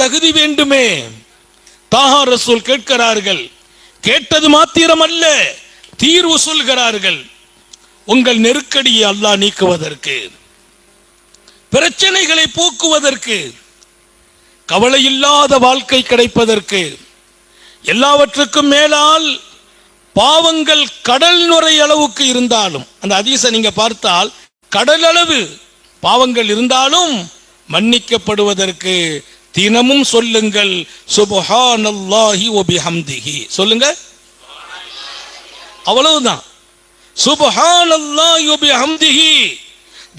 தகுதி வேண்டுமே. தாஹா ரசூல் கேட்கிறார்கள். கேட்டது மாத்திரம் அல்ல தீர்வு சொல்கிறார்கள். உங்கள் நெருக்கடியை அல்லாஹ் நீக்குவதற்கு பிரச்சனைகளை போக்குவதற்கு கவலை இல்லாத வாழ்க்கை கிடைப்பதற்கு எல்லாவற்றுக்கும் மேலால் பாவங்கள் கடல் நுரை அளவுக்கு இருந்தாலும் அந்த அதிச நீங்க பார்த்தால் கடல் அளவு பாவங்கள் இருந்தாலும் மன்னிக்கப்படுவதற்கு தினமும் சொல்லுங்கள் சுபஹானல்லாஹி வ சொல்லுங்க. அவ்வளவுதான். சுபஹானல்லாஹி வ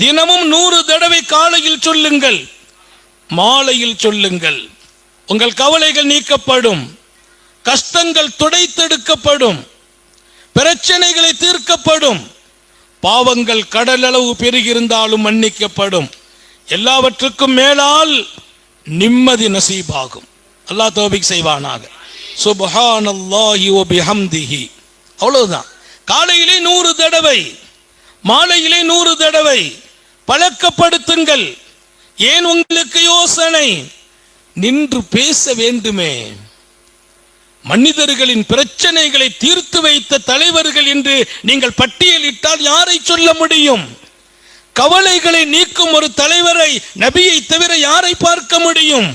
தினமும் நூறு தடவை காலையில் சொல்லுங்கள் மாலையில் சொல்லுங்கள். உங்கள் கவலைகள் நீக்கப்படும் கஷ்டங்கள் துடைத்தெடுக்கப்படும் பிரச்சனைகளை தீர்க்கப்படும் பாவங்கள் கடலளவு பெருகியிருந்தாலும் மன்னிக்கப்படும். எல்லாவற்றுக்கும் மேலால் நிம்மதி நசீபாகும். அல்லாஹ் தோபிக் செய்வானாக. சுபஹானல்லாஹி வ பிஹம்திஹி. அவ்வளவுதான். காலையிலே நூறு தடவை மாலையிலே நூறு தடவை பழக்கப்படுத்துங்கள். ஏன் உங்களுக்கு யோசனை? நின்று பேச வேண்டுமே. மனிதர்களின் பிரச்சனைகளை தீர்த்து வைத்த தலைவர்கள் என்று நீங்கள் பட்டியலிட்டால் யாரை சொல்ல முடியும்? கவலைகளை நீக்கும் ஒரு தலைவரை நபியை தவிர யாரை பார்க்க முடியும்?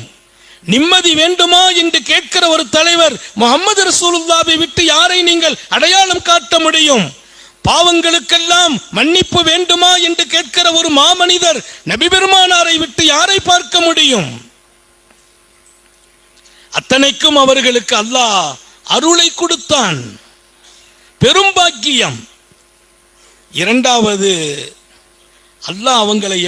நிம்மதி வேண்டுமா என்று கேட்கிற ஒரு தலைவர் முகமது ரசூலுல்லாவை விட்டு யாரை நீங்கள் அடையாளம் காட்ட முடியும்? பாவங்களுக்கெல்லாம் மன்னிப்பு வேண்டுமா என்று கேட்கிற ஒரு மாமனிதர் நபி பெருமானாரை விட்டு யாரை பார்க்க முடியும்? அத்தனைக்கும் அவர்களுக்கு அல்லாஹ் அருளை கொடுத்தான். பெரும் பாக்கியம். இரண்டாவது அல்லாஹ் அவங்களை